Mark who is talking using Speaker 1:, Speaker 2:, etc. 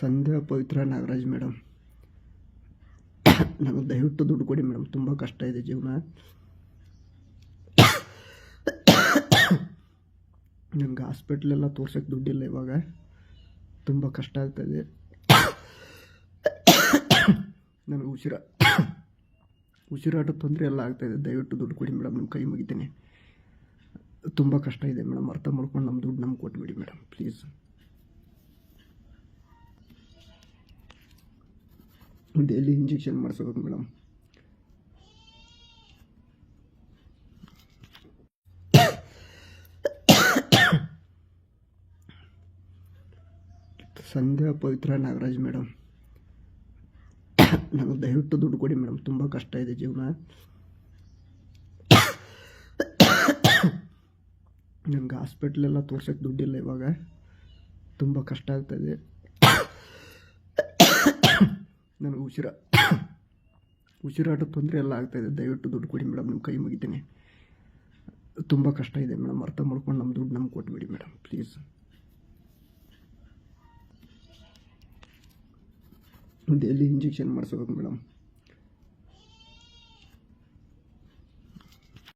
Speaker 1: ಸಂಧ್ಯಾ Pavitra Nagaraj madam. ನನಗೆ ದಯವಿಟ್ಟು ದುಡ್ಡು ಕೊಡಿ ಮೇಡಮ್. ತುಂಬ ಕಷ್ಟ ಇದೆ ಜೀವನ. ನನಗೆ ಹಾಸ್ಪಿಟ್ಲೆಲ್ಲ ತೋರ್ಸೋಕ್ಕೆ ದುಡ್ಡಿಲ್ಲ ಇವಾಗ. ತುಂಬ ಕಷ್ಟ ಆಗ್ತಾಯಿದೆ ನನಗೆ ಉಸಿರ, ಉಸಿರಾಟ ತೊಂದರೆ ಎಲ್ಲ ಆಗ್ತಾಯಿದೆ ದಯವಿಟ್ಟು ದುಡ್ಡು ಕೊಡಿ ಮೇಡಮ್. ನಿಮ್ಮ ಕೈ ಮುಗಿತೀನಿ. ತುಂಬ ಕಷ್ಟ ಇದೆ ಮೇಡಮ್. ಅರ್ಥ ಮಾಡ್ಕೊಂಡು ನಮ್ಮ ದುಡ್ಡು ನಮ್ಗೆ ಕೊಟ್ಬಿಡಿ ಮೇಡಮ್. ಪ್ಲೀಸ್. ಡೈಲಿ ಇಂಜೆಕ್ಷನ್ ಮಾಡಿಸ್ಬೇಕು ಮೇಡಮ್. ಸಂಧ್ಯಾ ಪವಿತ್ರ ನಾಗರಾಜ್ ಮೇಡಮ್. ನನಗೆ ದಯವಿಟ್ಟು ದುಡ್ಡು ಕೊಡಿ ಮೇಡಮ್, ತುಂಬ ಕಷ್ಟ ಇದೆ ಜೀವನ. ನನಗೆ ಹಾಸ್ಪಿಟ್ಲೆಲ್ಲ ತೋರ್ಸೋಕ್ಕೆ ದುಡ್ಡಿಲ್ಲ ಇವಾಗ. ತುಂಬ ಕಷ್ಟ ಆಗ್ತಾಯಿದೆ ನನಗೆ ಉಸಿರ ಉಸಿರಾಟ ತೊಂದರೆ ಎಲ್ಲ ಆಗ್ತಾಯಿದೆ ದಯವಿಟ್ಟು ದುಡ್ಡು ಕೊಡಿ ಮೇಡಮ್ ನಿಮ್ಮ ಕೈ ಮುಗಿತೀನಿ. ತುಂಬ ಕಷ್ಟ ಇದೆ ಮೇಡಮ್, ಅರ್ಥ ಮಾಡ್ಕೊಂಡು ನಮ್ಮ ದುಡ್ಡು ನಮ್ಗೆ ಕೊಟ್ಬಿಡಿ ಮೇಡಮ್, ಪ್ಲೀಸ್. ಡೈಲಿ ಇಂಜೆಕ್ಷನ್ ಮಾಡಿಸ್ಬೇಕು ಮೇಡಮ್?